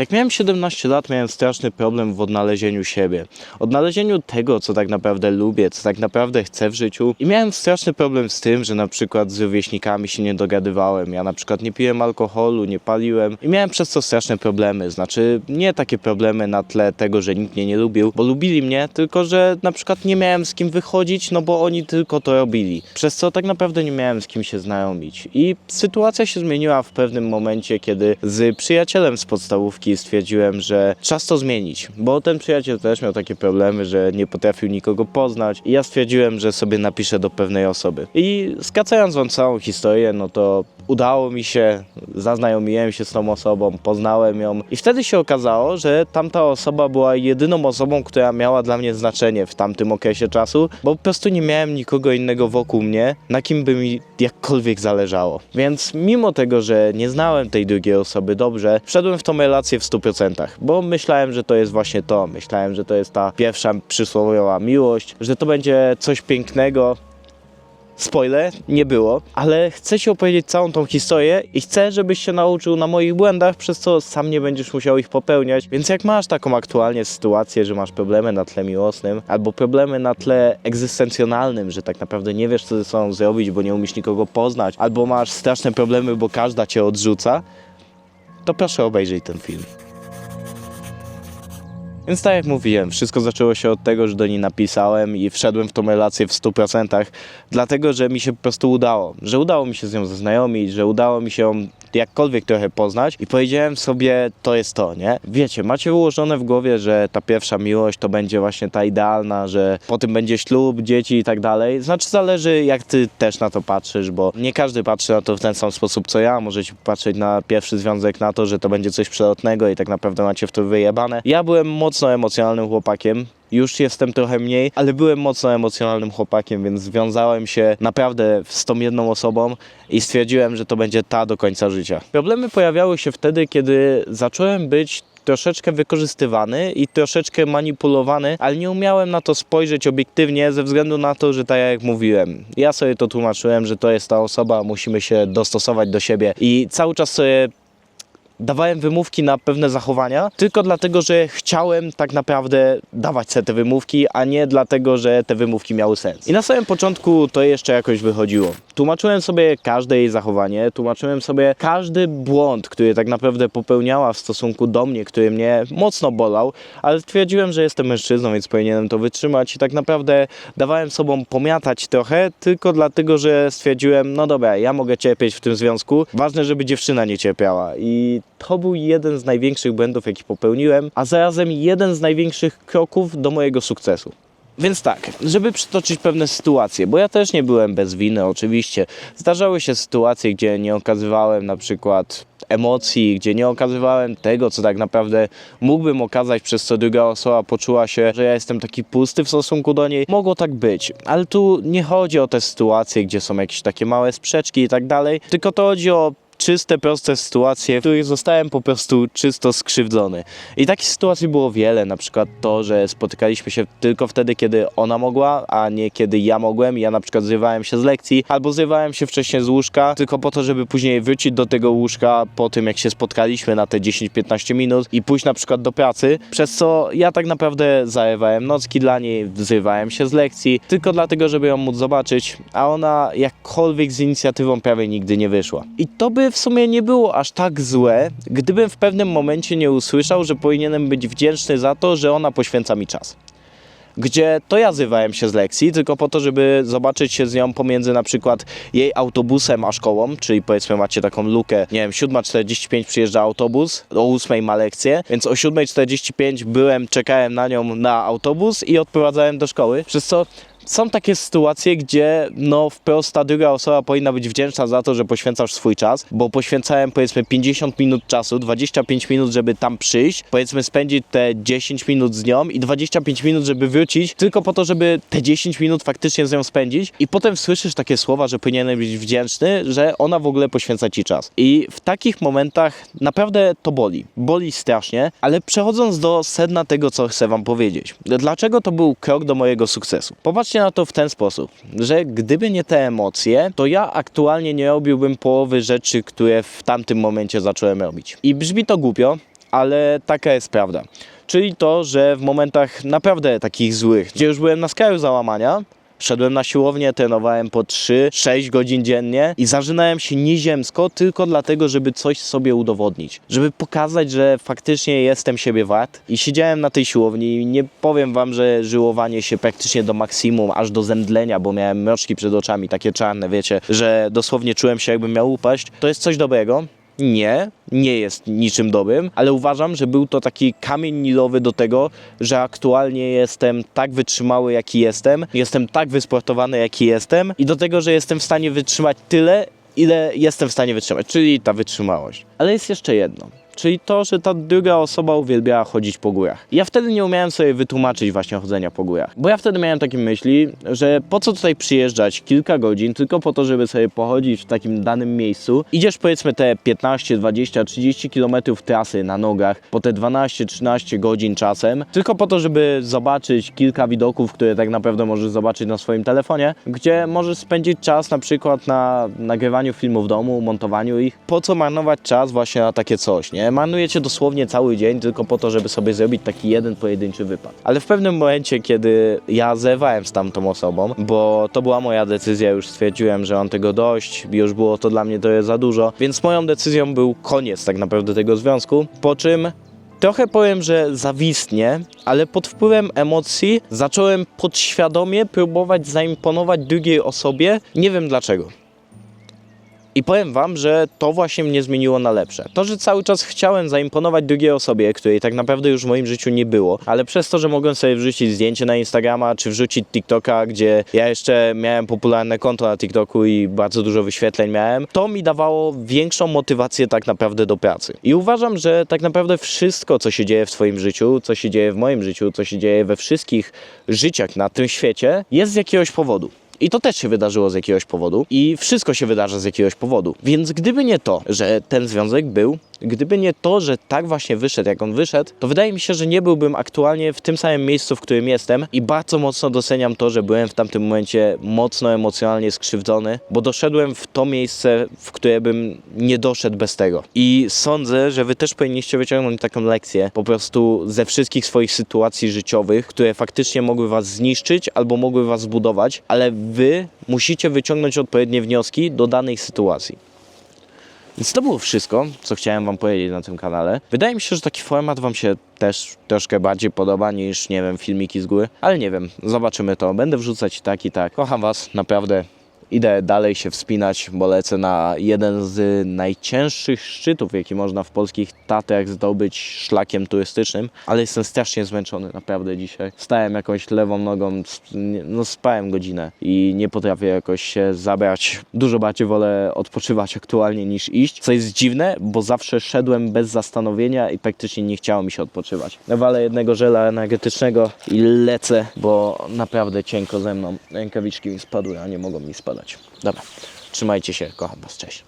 Jak miałem 17 lat, miałem straszny problem w odnalezieniu siebie. Odnalezieniu tego, co tak naprawdę lubię, co tak naprawdę chcę w życiu. I miałem straszny problem z tym, że na przykład z rówieśnikami się nie dogadywałem. Ja na przykład nie piłem alkoholu, nie paliłem i miałem przez to straszne problemy. Znaczy, nie takie problemy na tle tego, że nikt mnie nie lubił, bo lubili mnie, tylko że na przykład nie miałem z kim wychodzić, no bo oni tylko to robili. Przez co tak naprawdę nie miałem z kim się znajomić. I sytuacja się zmieniła w pewnym momencie, kiedy z przyjacielem z podstawówki stwierdziłem, że czas to zmienić, bo ten przyjaciel też miał takie problemy, że nie potrafił nikogo poznać i ja stwierdziłem, że sobie napiszę do pewnej osoby. I skacając wam całą historię, no to udało mi się, zaznajomiłem się z tą osobą, poznałem ją i wtedy się okazało, że tamta osoba była jedyną osobą, która miała dla mnie znaczenie w tamtym okresie czasu, bo po prostu nie miałem nikogo innego wokół mnie, na kim by mi jakkolwiek zależało. Więc mimo tego, że nie znałem tej drugiej osoby dobrze, wszedłem w tą relację w 100%, bo myślałem, że to jest właśnie to. Myślałem, że to jest ta pierwsza przysłowiowa miłość, że to będzie coś pięknego, Spoiler, nie było, ale chcę Ci opowiedzieć całą tą historię i chcę, żebyś się nauczył na moich błędach, przez co sam nie będziesz musiał ich popełniać. Więc jak masz taką aktualnie sytuację, że masz problemy na tle miłosnym, albo problemy na tle egzystencjonalnym, że tak naprawdę nie wiesz, co ze sobą zrobić, bo nie umiesz nikogo poznać, albo masz straszne problemy, bo każda Cię odrzuca, to proszę obejrzyj ten film. Więc tak jak mówiłem, wszystko zaczęło się od tego, że do niej napisałem i wszedłem w tą relację w 100%, dlatego że mi się po prostu udało. Że udało mi się z nią zaznajomić, że udało mi się jakkolwiek trochę poznać i powiedziałem sobie, to jest to, nie? Wiecie, macie ułożone w głowie, że ta pierwsza miłość to będzie właśnie ta idealna, że potem będzie ślub, dzieci i tak dalej. Znaczy zależy jak ty też na to patrzysz, bo nie każdy patrzy na to w ten sam sposób co ja. Możecie patrzeć na pierwszy związek na to, że to będzie coś przelotnego i tak naprawdę macie w to wyjebane. Ja byłem mocno emocjonalnym chłopakiem, już jestem trochę mniej, ale byłem mocno emocjonalnym chłopakiem, więc związałem się naprawdę z tą jedną osobą i stwierdziłem, że to będzie ta do końca życia. Problemy pojawiały się wtedy, kiedy zacząłem być troszeczkę wykorzystywany i troszeczkę manipulowany, ale nie umiałem na to spojrzeć obiektywnie ze względu na to, że tak jak mówiłem, ja sobie to tłumaczyłem, że to jest ta osoba, musimy się dostosować do siebie i cały czas sobie dawałem wymówki na pewne zachowania, tylko dlatego, że chciałem tak naprawdę dawać sobie te wymówki, a nie dlatego, że te wymówki miały sens. I na samym początku to jeszcze jakoś wychodziło. Tłumaczyłem sobie każde jej zachowanie, tłumaczyłem sobie każdy błąd, który tak naprawdę popełniała w stosunku do mnie, który mnie mocno bolał, ale twierdziłem, że jestem mężczyzną, więc powinienem to wytrzymać i tak naprawdę dawałem sobą pomiatać trochę, tylko dlatego, że stwierdziłem, no dobra, ja mogę cierpieć w tym związku, ważne, żeby dziewczyna nie cierpiała i to był jeden z największych błędów, jaki popełniłem, a zarazem jeden z największych kroków do mojego sukcesu. Więc tak, żeby przytoczyć pewne sytuacje, bo ja też nie byłem bez winy, oczywiście. Zdarzały się sytuacje, gdzie nie okazywałem na przykład emocji, gdzie nie okazywałem tego, co tak naprawdę mógłbym okazać, przez co druga osoba poczuła się, że ja jestem taki pusty w stosunku do niej. Mogło tak być, ale tu nie chodzi o te sytuacje, gdzie są jakieś takie małe sprzeczki i tak dalej, tylko to chodzi o czyste, proste sytuacje, w których zostałem po prostu czysto skrzywdzony. I takich sytuacji było wiele, na przykład to, że spotykaliśmy się tylko wtedy, kiedy ona mogła, a nie kiedy ja mogłem. Ja na przykład zrywałem się z lekcji, albo zrywałem się wcześniej z łóżka, tylko po to, żeby później wrócić do tego łóżka po tym, jak się spotkaliśmy na te 10-15 minut i pójść na przykład do pracy, przez co ja tak naprawdę zarywałem nocki dla niej, zrywałem się z lekcji, tylko dlatego, żeby ją móc zobaczyć, a ona jakkolwiek z inicjatywą prawie nigdy nie wyszła. I to by w sumie nie było aż tak złe, gdybym w pewnym momencie nie usłyszał, że powinienem być wdzięczny za to, że ona poświęca mi czas. Gdzie to ja zrywałem się z lekcji, tylko po to, żeby zobaczyć się z nią pomiędzy na przykład jej autobusem a szkołą, czyli powiedzmy macie taką lukę, nie wiem, 7.45 przyjeżdża autobus, o 8.00 ma lekcję, więc o 7.45 byłem, czekałem na nią na autobus i odprowadzałem do szkoły, przez co są takie sytuacje, gdzie no wprost ta druga osoba powinna być wdzięczna za to, że poświęcasz swój czas, bo poświęcałem powiedzmy 50 minut czasu, 25 minut, żeby tam przyjść, powiedzmy spędzić te 10 minut z nią i 25 minut, żeby wrócić, tylko po to, żeby te 10 minut faktycznie z nią spędzić i potem słyszysz takie słowa, że powinienem być wdzięczny, że ona w ogóle poświęca ci czas. I w takich momentach naprawdę to boli. Boli strasznie, ale przechodząc do sedna tego, co chcę wam powiedzieć. Dlaczego to był krok do mojego sukcesu? Popatrzcie na to w ten sposób, że gdyby nie te emocje, to ja aktualnie nie robiłbym połowy rzeczy, które w tamtym momencie zacząłem robić. I brzmi to głupio, ale taka jest prawda. Czyli to, że w momentach naprawdę takich złych, gdzie już byłem na skraju załamania, Szedłem na siłownię, trenowałem po 3-6 godzin dziennie i zażynałem się nieziemsko tylko dlatego, żeby coś sobie udowodnić. Żeby pokazać, że faktycznie jestem siebie wart. I siedziałem na tej siłowni i nie powiem wam, że żyłowanie się praktycznie do maksimum, aż do zemdlenia, bo miałem mroczki przed oczami, takie czarne, wiecie, że dosłownie czułem się jakbym miał upaść. To jest coś dobrego, nie, nie jest niczym dobrym, ale uważam, że był to taki kamień milowy do tego, że aktualnie jestem tak wytrzymały, jaki jestem, jestem tak wysportowany, jaki jestem i do tego, że jestem w stanie wytrzymać tyle, ile jestem w stanie wytrzymać, czyli ta wytrzymałość. Ale jest jeszcze jedno. Czyli to, że ta druga osoba uwielbiała chodzić po górach. Ja wtedy nie umiałem sobie wytłumaczyć właśnie chodzenia po górach. Bo ja wtedy miałem takie myśli, że po co tutaj przyjeżdżać kilka godzin tylko po to, żeby sobie pochodzić w takim danym miejscu. Idziesz powiedzmy te 15, 20, 30 kilometrów trasy na nogach po te 12, 13 godzin czasem, tylko po to, żeby zobaczyć kilka widoków, które tak naprawdę możesz zobaczyć na swoim telefonie, gdzie możesz spędzić czas na przykład na nagrywaniu filmów w domu, montowaniu ich. Po co marnować czas właśnie na takie coś, nie? Marnujecie dosłownie cały dzień tylko po to, żeby sobie zrobić taki jeden pojedynczy wypad. Ale w pewnym momencie, kiedy ja zerwałem z tamtą osobą, bo to była moja decyzja, już stwierdziłem, że mam tego dość, już było to dla mnie trochę za dużo, więc moją decyzją był koniec tak naprawdę tego związku, po czym Trochę powiem, że zawistnie, ale pod wpływem emocji zacząłem podświadomie próbować zaimponować drugiej osobie. Nie wiem dlaczego. I powiem wam, że to właśnie mnie zmieniło na lepsze. To, że cały czas chciałem zaimponować drugiej osobie, której tak naprawdę już w moim życiu nie było, ale przez to, że mogłem sobie wrzucić zdjęcie na Instagrama, czy wrzucić TikToka, gdzie ja jeszcze miałem popularne konto na TikToku i bardzo dużo wyświetleń miałem, to mi dawało większą motywację tak naprawdę do pracy. I uważam, że tak naprawdę wszystko, co się dzieje w twoim życiu, co się dzieje w moim życiu, co się dzieje we wszystkich życiach na tym świecie, jest z jakiegoś powodu. I to też się wydarzyło z jakiegoś powodu. I wszystko się wydarza z jakiegoś powodu. Więc gdyby nie to, że ten związek był, gdyby nie to, że tak właśnie wyszedł, jak on wyszedł, to wydaje mi się, że nie byłbym aktualnie w tym samym miejscu, w którym jestem. I bardzo mocno doceniam to, że byłem w tamtym momencie mocno emocjonalnie skrzywdzony, bo doszedłem w to miejsce, w które bym nie doszedł bez tego. I sądzę, że wy też powinniście wyciągnąć taką lekcję po prostu ze wszystkich swoich sytuacji życiowych, które faktycznie mogły was zniszczyć albo mogły was zbudować, ale wy musicie wyciągnąć odpowiednie wnioski do danej sytuacji. Więc to było wszystko, co chciałem Wam powiedzieć na tym kanale. Wydaje mi się, że taki format Wam się też troszkę bardziej podoba niż, nie wiem, filmiki z góry. Ale nie wiem, zobaczymy to. Będę wrzucać tak i tak. Kocham Was, naprawdę. Idę dalej się wspinać, bo lecę na jeden z najcięższych szczytów, jaki można w polskich Tatrach zdobyć szlakiem turystycznym, ale jestem strasznie zmęczony naprawdę dzisiaj. Stałem jakąś lewą nogą, no spałem godzinę i nie potrafię jakoś się zabrać. Dużo bardziej wolę odpoczywać aktualnie niż iść, co jest dziwne, bo zawsze szedłem bez zastanowienia i praktycznie nie chciało mi się odpoczywać. Nawalę jednego żela energetycznego i lecę, bo naprawdę cienko ze mną. Rękawiczki mi spadły, a nie mogą mi spadać. Dobra, trzymajcie się, kocham was, cześć.